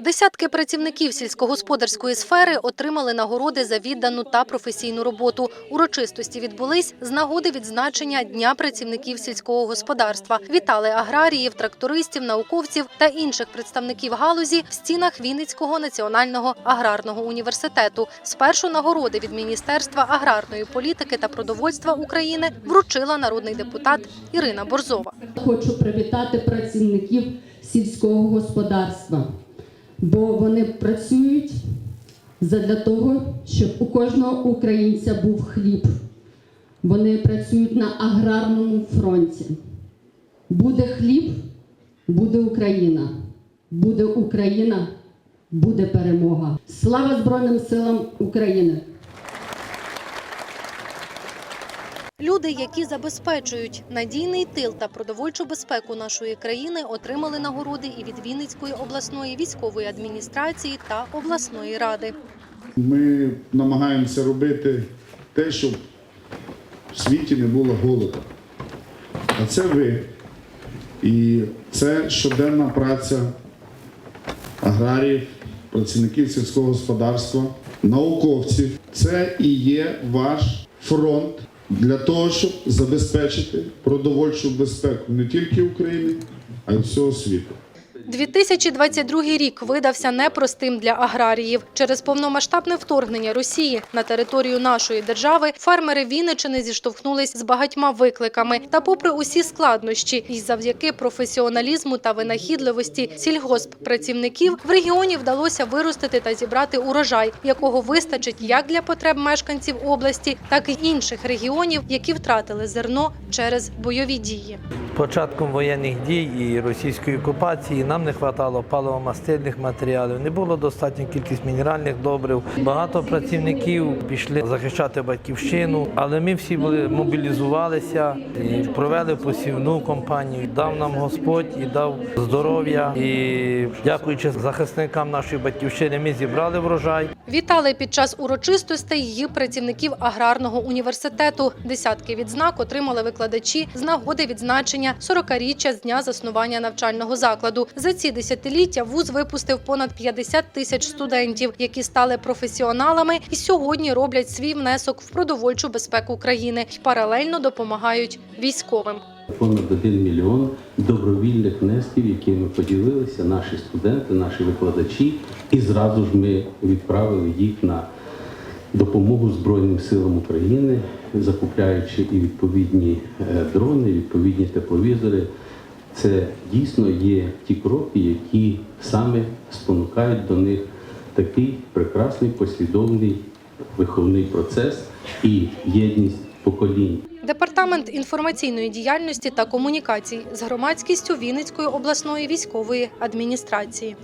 Десятки працівників сільськогосподарської сфери отримали нагороди за віддану та професійну роботу. Урочистості відбулись з нагоди відзначення Дня працівників сільського господарства. Вітали аграріїв, трактористів, науковців та інших представників галузі в стінах Вінницького національного аграрного університету. Спершу нагороди від Міністерства аграрної політики та продовольства України вручила народний депутат Ірина Борзова. Хочу привітати працівників сільського господарства, бо вони працюють задля того, щоб у кожного українця був хліб. Вони працюють на аграрному фронті. Буде хліб, буде Україна. Буде Україна, буде перемога. Слава Збройним силам України! Люди, які забезпечують надійний тил та продовольчу безпеку нашої країни, отримали нагороди і від Вінницької обласної військової адміністрації та обласної ради. Ми намагаємося робити те, щоб в світі не було голоду. А це ви. І це щоденна праця аграріїв, працівників сільського господарства, науковців. Це і є ваш фронт для того, щоб забезпечити продовольчу безпеку не тільки України, а й всього світу. 2022 рік видався непростим для аграріїв. Через повномасштабне вторгнення Росії на територію нашої держави фермери Вінничини зіштовхнулись з багатьма викликами. Та, попри усі складнощі, і завдяки професіоналізму та винахідливості сільгосппрацівників в регіоні вдалося виростити та зібрати урожай, якого вистачить як для потреб мешканців області, так і інших регіонів, які втратили зерно через бойові дії. Початком воєнних дій і російської окупації нам не вистачало паливомастильних матеріалів, не було достатньо кількість мінеральних добрив. Багато працівників пішли захищати батьківщину, але ми всі були мобілізувалися і провели посівну кампанію. Дав нам Господь і дав здоров'я. І дякуючи захисникам нашої батьківщини, ми зібрали врожай. Вітали під час урочистостей її працівників аграрного університету. Десятки відзнак отримали викладачі з нагоди відзначення 40-річчя з дня заснування навчального закладу. За ці десятиліття вуз випустив понад 50 тисяч студентів, які стали професіоналами і сьогодні роблять свій внесок в продовольчу безпеку країни і паралельно допомагають військовим. Понад 1 мільйон добровільних внесків, якими поділилися наші студенти, наші викладачі, і зразу ж ми відправили їх на допомогу Збройним силам України, закупляючи і відповідні е, дрони, відповідні тепловізори. Це дійсно є ті кроки, які саме спонукають до них такий прекрасний послідовний виховний процес і єдність поколінь. Департамент інформаційної діяльності та комунікацій з громадськістю Вінницької обласної військової адміністрації.